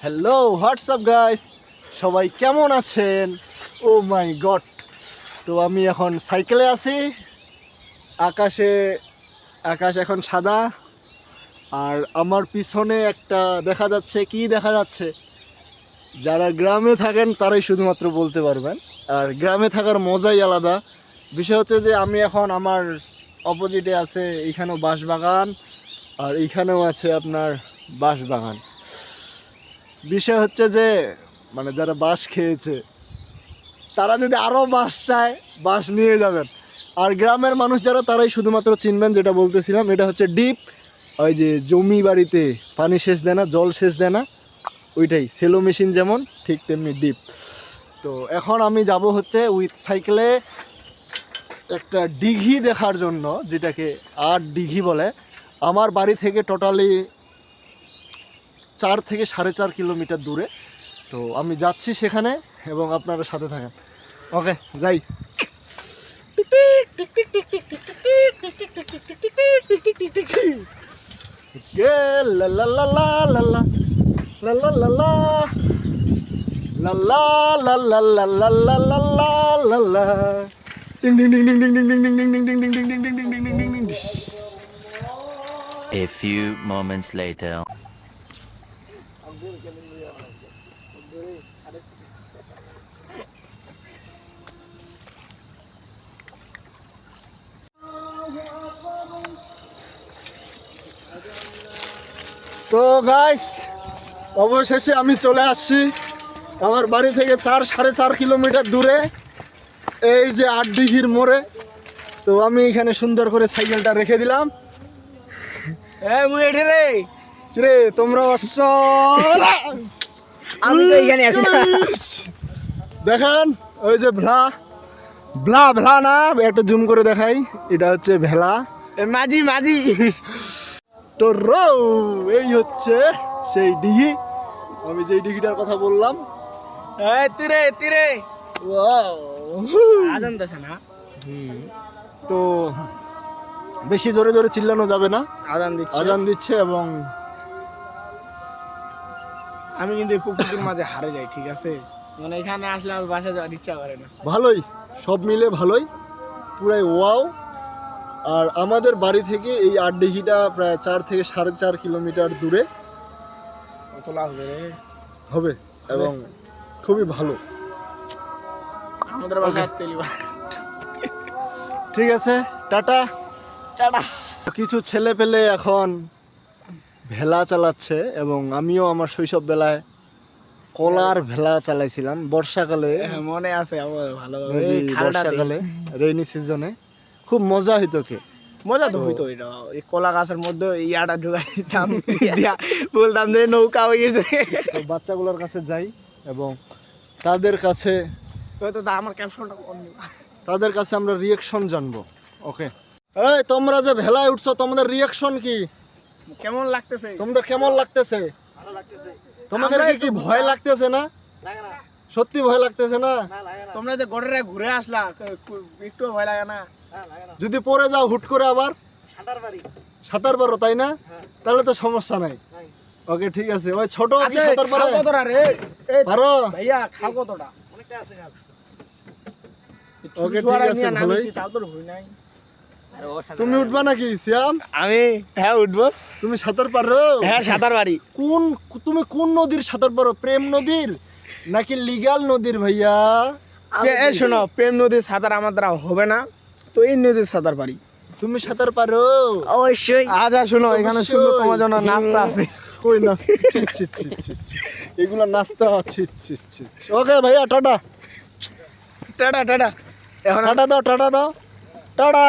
Hello WhatsApp guys সবাই কেমন আছেন? ও মাই গড তো আমি এখন সাইকেলে আছি। আকাশে, আকাশ এখন সাদা। আর আমার পিছনে একটা দেখা যাচ্ছে, কি দেখা যাচ্ছে? যারা গ্রামে থাকেন, তারাই শুধুমাত্র বলতে পারবেন। আর গ্রামে থাকার মজাই আলাদা। বিষয় হচ্ছে যে আমি এখন আমার অপোজিটে আছে এইখানেও বাঁশবাগান আর এইখানেও আছে আপনার বাঁশবাগান। বিষয় হচ্ছে যে মানে যারা বাঁশ খেয়েছে, তারা যদি আরও বাঁশ চায়, বাঁশ নিয়ে যাবেন। আর গ্রামের মানুষ যারা, তারাই শুধুমাত্র চিনবেন যেটা বলতেছিলাম, এটা হচ্ছে ডিপ, ওই যে জমি বাড়িতে পানি সেচ দেয় না, জল সেচ দেয় না, ওইটাই, সেলো মেশিন যেমন, ঠিক তেমনি ডিপ। তো এখন আমি যাব হচ্ছে উইথ সাইকেলে একটা দিঘি দেখার জন্য যেটাকে আর দিঘি বলে আমার বাড়ি থেকে টোটালি চার থেকে সাড়ে চার কিলোমিটার দূরে তো আমি যাচ্ছি সেখানে এবং আপনারা সাথে থাকেন ওকে যাই La la la la la la la la la la ding ding ding ding ding ding ding ding ding ding ding ding ding ding ding ding ding ding ding. A few moments later. তো guys অবশেষে আমি চলে আসছি আমার বাড়ি থেকে চার সাড়ে চার কিলোমিটার দূরে এই যে আট ডিঘির মোড়ে। তো আমি এখানে সুন্দর করে সাইকেলটা রেখে দিলাম। রে। রে তোমরা আমি তো এখানে আছি না। ওই যে ভ্লা ভ্লা ভ্লা না একটু জুম করে দেখাই। এটা হচ্ছে ভেলা। এ মাঝি মাঝি। তো রো এই হচ্ছে সেই ডিঘি আমি যেই ডিঘিটার কথা বললাম। এই তিরে তিরে। ওয়াও। আজান দেছে না? হুম, তো বেশি জোরে জোরে চিল্লানো যাবে না। আজান দিচ্ছে। আজান দিচ্ছে এবং আমি কিন্তু প্রকৃতির মাঝে হারে যাই ঠিক আছে? মানে এখানে আসলে আমার বাসা যাওয়ার ইচ্ছা করে না। ভালোই সব মিলে ভালোই। পুরাই ওয়াও। আর আমাদের বাড়ি থেকে এই আট ডিঘিটা প্রায় চার থেকে সাড়ে চার কিলোমিটার দূরে। কত লাভ হবে রে? হবে। এবং খুবই ভালো। আমাদের বাসায় তেলিবা ঠিক আছে টাটা। টাটা। কিছু ছেলে পেলে এখন ভেলা চালাচ্ছে এবং আমিও আমার শৈশব বেলায় কলার ভেলা চালাইছিলাম বর্ষাকালে। হ্যাঁ, মনে আছে ভালো বর্ষাকালে রেইনি সিজনে খুব মজা হইতো কে মজা তো হইতো এটা। এই কলা গাছের মধ্যে ইয়াটা ঢুকাই দিতাম বলতাম যে নৌকা হয়ে গেছে। বাচ্চাগুলোর কাছে যাই এবং তাদের কাছে হয়তো আমার ক্যাপশনটা তাদের কাছে আমরা রিয়াকশন জানব। ওকে এই তোমরা যে ভেলায় উঠছো তোমাদের রিয়েকশন কি? কেমন লাগতেছে? তোমাদের কেমন লাগতেছে? তোমাদের কি কি ভয় লাগতেছে না? সত্যি ভয় লাগতেছে না? তোমরা যে গড়ে ঘুরে আসলা একটু ভয় লাগে না। যদি পরে যাও হুট করে আবার। সাঁতার পারো। তাই না? তাহলে তো সমস্যা নাই। ওকে ঠিক আছে। ওই ছোট আচ্ছা সাঁতার পারে। খাল কতটা রে? এই পারো ভাইয়া খাল কতটা ওকে, ঠিক আছে, ভালোই। তুমি উঠবা নাকি সিয়াম আমি হ্যাঁ উঠবো। তুমি সাঁতার পারো? হ্যাঁ সাঁতার বাড়ি কোন তুমি কোন নদীর সাঁতার পারো? প্রেম নদীর নাকি লিগাল নদীর ভাইয়া? এই শোনো প্রেম নদীর সাঁতার আমার দ্বারা হবে না তো এই নদীর সাঁতার পারি। তুমি সাঁতার পারো? অবশ্যই। আচ্ছা শোনো এখানে। সুন্দর তোমার জন্য নাস্তা আছে। কই নাস্তা ছি, ছি, ছি, ছি, ছি। এগুলো নাস্তা ছি ছি ছি ছি। ওকে ভাইয়া টাটা। Tata tata. এখন টাটা দাও টাটা দাও। টাটা!